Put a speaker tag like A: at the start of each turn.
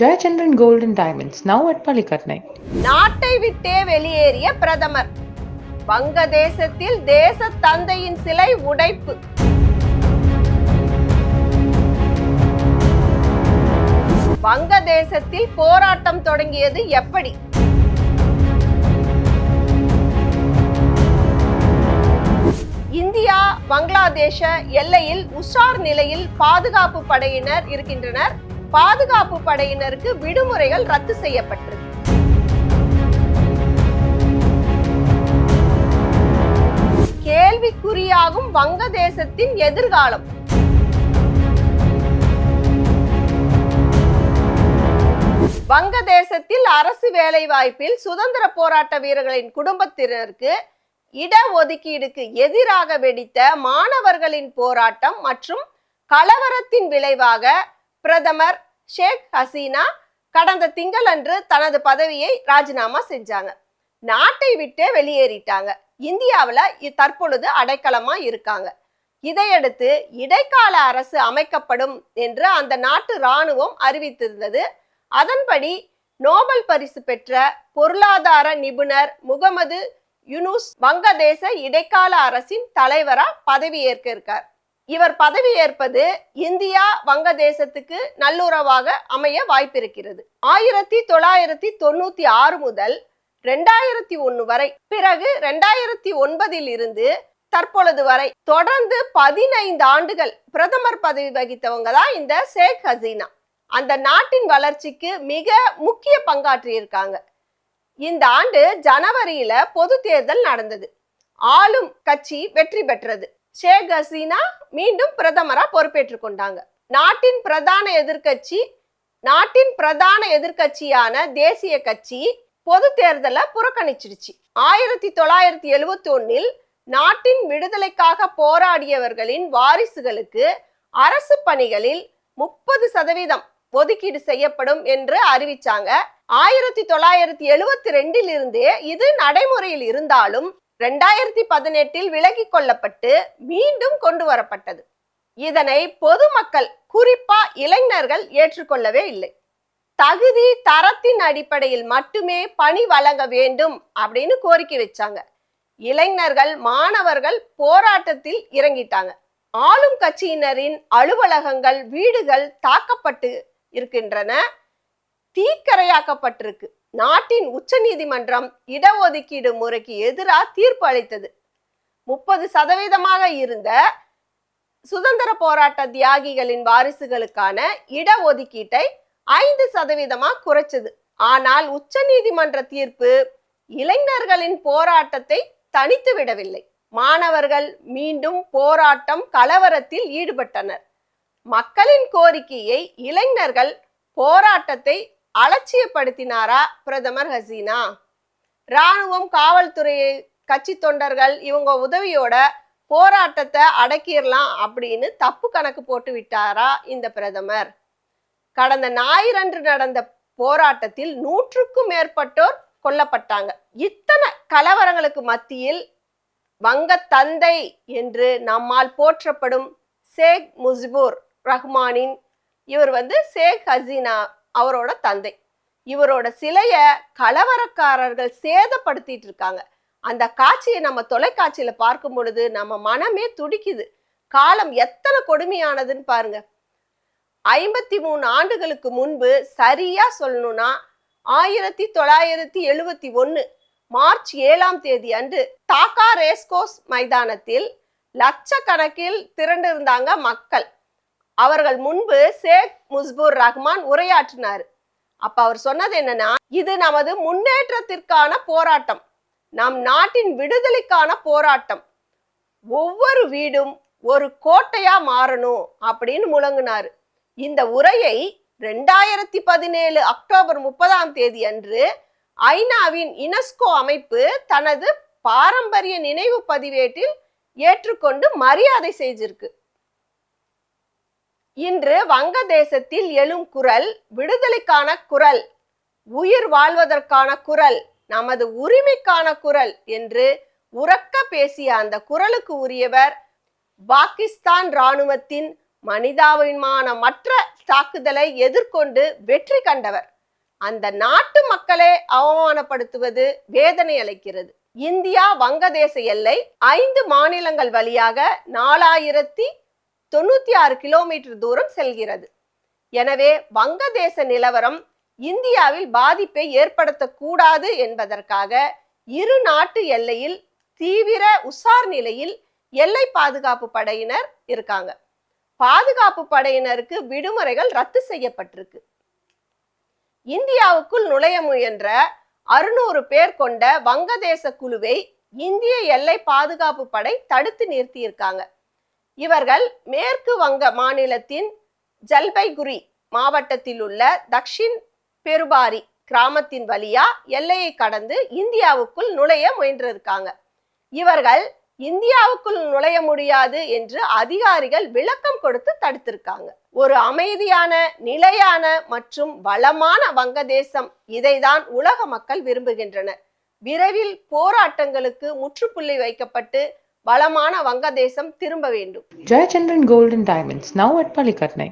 A: Jayachandran golden and Diamonds, now at
B: நாட்டை விட்டே வெளியேறிய பிரதமர். வங்கதேசத்தில் தேச தந்தையின் சிலை உடைப்பு. வங்கதேசத்தில் போராட்டம் தொடங்கியது எப்படி? இந்தியா பங்களாதேஷ எல்லையில் உஷார் நிலையில் பாதுகாப்பு படையினர் இருக்கின்றனர். பாதுகாப்பு படையினருக்கு விடுமுறைகள் ரத்து செய்யப்பட்டிருக்கு. கேள்விக்குறியாகும் வங்கதேசத்தின் எதிர்காலம். வங்கதேசத்தில் அரசு வேலைவாய்ப்பில் சுதந்திர போராட்ட வீரர்களின் குடும்பத்தினருக்கு இடஒதுக்கீடுக்கு எதிராக வெடித்த மாணவர்களின் போராட்டம் மற்றும் கலவரத்தின் விளைவாக பிரதமர் ஷேக் ஹசீனா கடந்த திங்களன்று தனது பதவியை ராஜினாமா செஞ்சாங்க. நாட்டை விட்டே வெளியேறிட்டாங்க. இந்தியாவில் தற்பொழுது அடைக்கலமா இருக்காங்க. இதையடுத்து இடைக்கால அரசு அமைக்கப்படும் என்று அந்த நாட்டு ராணுவம் அறிவித்திருந்தது. அதன்படி நோபல் பரிசு பெற்ற பொருளாதார நிபுணர் முகமது யுனூஸ் வங்கதேச இடைக்கால அரசின் தலைவராக பதவியேற்க இருக்கார். இவர் பதவியேற்பது இந்தியா வங்கதேசத்துக்கு நல்லுறவாக அமைய வாய்ப்பிருக்கிறது. ஆயிரத்தி தொள்ளாயிரத்தி தொண்ணூத்தி ஆறு முதல் ரெண்டாயிரத்தி ஒன்று வரை பிறகு ரெண்டாயிரத்தி ஒன்பதில் இருந்து தற்பொழுது வரை தொடர்ந்து பதினைந்து ஆண்டுகள் பிரதமர் பதவி வகித்தவங்க தான் இந்த ஷேக் ஹசீனா. அந்த நாட்டின் வளர்ச்சிக்கு மிக முக்கிய பங்காற்றி இருக்காங்க இந்த ஆண்டு ஜனவரியில பொது தேர்தல் நடந்தது. ஆளும் கட்சி வெற்றி பெற்றது. ஷேக் ஹசீனா மீண்டும் பிரதமரா பொறுப்பேற்றுக் கொண்டாங்க. நாட்டின் பிரதான எதிர்க்கட்சி நாட்டின் பிரதான எதிர்க்கட்சியான தேசிய கட்சி பொது தேர்தலை புறக்கணிச்சிடுச்சு. ஆயிரத்தி தொள்ளாயிரத்தி எழுவத்தி ஒன்னில் நாட்டின் விடுதலைக்காக போராடியவர்களின் வாரிசுகளுக்கு அரசு பணிகளில் முப்பது சதவீதம் ஒதுக்கீடு செய்யப்படும் என்று அறிவிச்சாங்க. ஆயிரத்தி தொள்ளாயிரத்தி எழுவத்தி ரெண்டில் இருந்தே இது நடைமுறையில் இருந்தாலும் ரெண்டாயிரத்தி பதினெட்டில் விலகி கொள்ளப்பட்டு மீண்டும் கொண்டு வரப்பட்டது. இதனை பொதுமக்கள் குறிப்பா இளைஞர்கள் ஏற்றுக்கொள்ளவே இல்லை. தகுதி தரத்தின் அடிப்படையில் மட்டுமே பணி வழங்க வேண்டும் அப்படின்னு கோரிக்கை வச்சாங்க. இளைஞர்கள் மாணவர்கள் போராட்டத்தில் இறங்கிட்டாங்க. ஆளும் கட்சியினரின் அலுவலகங்கள் வீடுகள் தாக்கப்பட்டு இருக்கின்றன தீக்கரையாக்கப்பட்டிருக்கு. நாட்டின் உச்ச நீதிமன்றம் இடஒதுக்கீடு முறைக்கு எதிராக தீர்ப்பு அளித்தது. முப்பது சதவீதமாக இருந்த சுதந்திர போராட்ட தியாகிகளின் வாரிசுகளுக்கான இடஒதுக்கீட்டை ஐந்து சதவீதமா குறைச்சது. ஆனால் உச்ச நீதிமன்ற தீர்ப்பு இளைஞர்களின் போராட்டத்தை தனித்து விடவில்லை. மாணவர்கள் மீண்டும் போராட்டம் கலவரத்தில் ஈடுபட்டனர். மக்களின் கோரிக்கையை இளைஞர்கள் போராட்டத்தை அலட்சியப்படுத்தினாரா பிரதமர் ஹசீனா? ராணுவம் காவல்துறை கட்சி தொண்டர்கள் இவங்க உதவியோட போராட்டத்தை அடக்கிடலாம் அப்படின்னு தப்பு கணக்கு போட்டு விட்டாரா இந்த பிரதமர்? கடந்த ஞாயிறன்று நடந்த போராட்டத்தில் நூற்றுக்கும் மேற்பட்டோர் கொல்லப்பட்டாங்க. இத்தனை கலவரங்களுக்கு மத்தியில் வங்க தந்தை என்று நம்மால் போற்றப்படும் ஷேக் முஜிபுர் ரஹ்மானின் இவர் வந்து ஷேக் ஹசீனா அவரோட தந்தை. இவரோட சிலைய கலவரக்காரர்கள் சேதப்படுத்திட்டு இருக்காங்க. அந்த காட்சியை நம்ம தொலைக்காட்சியில பார்க்கும் பொழுது நம்ம மனமே துடிக்குது. காலம் எத்தனை கொடுமையானதுன்னு பாருங்க. ஐம்பத்தி மூணு ஆண்டுகளுக்கு முன்பு சரியா சொல்லணும்னா ஆயிரத்தி தொள்ளாயிரத்தி எழுவத்தி ஒன்று மார்ச் ஏழாம் தேதி அன்று டாக்கா ரேஸ்கோஸ் மைதானத்தில் லட்சக்கணக்கில் திரண்டிருந்தாங்க மக்கள். அவர்கள் முன்பு ஷேக் முஸ்பூர் ரஹ்மான் உரையாற்றினார். அப்ப அவர் சொன்னது என்னன்னா இது நமது முன்னேற்றத்திற்கான போராட்டம். நம் நாட்டின் விடுதலைக்கான போராட்டம். ஒவ்வொரு வீடும் ஒரு கோட்டையா மாறணும் அப்படின்னு முழங்கினார். இந்த உரையை ரெண்டாயிரத்தி பதினேழு அக்டோபர் முப்பதாம் தேதி அன்று ஐநாவின் யுனெஸ்கோ அமைப்பு தனது பாரம்பரிய நினைவு பதிவேட்டில் ஏற்றுக்கொண்டு மரியாதை செய்திருக்கு இன்று வங்கதேசத்தில் எழும் குரல் விடுதலைக்கான குரல் உயிர் வாழ்வதற்கான குரல் நமது உரிமைக்கான குரல் என்று உறக்க பேசிய அந்த குரலுக்கு உரியவர் பாகிஸ்தான் இராணுவத்தின் மனிதாபிமானமற்ற தாக்குதலை எதிர்கொண்டு வெற்றி கண்டவர். அந்த நாட்டு மக்களை அவமானப்படுத்துவது வேதனை அளிக்கிறது. இந்தியா வங்கதேச எல்லை ஐந்து மாநிலங்கள் வழியாக நாலாயிரத்தி தொண்ணூத்தி ஆறு கிலோமீட்டர் தூரம் செல்கிறது. எனவே வங்கதேச நிலவரம் இந்தியாவில் பாதிப்பை ஏற்படுத்தக்கூடாது என்பதற்காக இரு நாட்டு எல்லையில் தீவிர உசார் நிலையில் எல்லை பாதுகாப்பு படையினர் இருக்காங்க. பாதுகாப்பு படையினருக்கு விடுமுறைகள் ரத்து செய்யப்பட்டிருக்கு. இந்தியாவுக்குள் நுழைய முயன்ற அறுநூறு பேர் கொண்ட வங்கதேச குழுவை இந்திய எல்லை பாதுகாப்பு படை தடுத்து நிறுத்தியிருக்காங்க. இவர்கள் மேற்கு வங்க மாநிலத்தின் ஜல்பைகுரி மாவட்டத்தில் உள்ள தக்ஷின் பெருபாரி கிராமத்தின் வழியா எல்லையை கடந்து இந்தியாவுக்குள் நுழைய முயன்றிருக்காங்க. இவர்கள் இந்தியாவுக்குள் நுழைய முடியாது என்று அதிகாரிகள் விளக்கம் கொடுத்து தடுத்திருக்காங்க. ஒரு அமைதியான நிலையான மற்றும் வளமான வங்கதேசம் இதைதான் உலக மக்கள் விரும்புகின்றனர். விரைவில் போராட்டங்களுக்கு முற்றுப்புள்ளி வைக்கப்பட்டு வளமான வங்கதேசம் திரும்ப வேண்டும்
A: Jayachandran Gold and Diamonds, now at Palikatnai.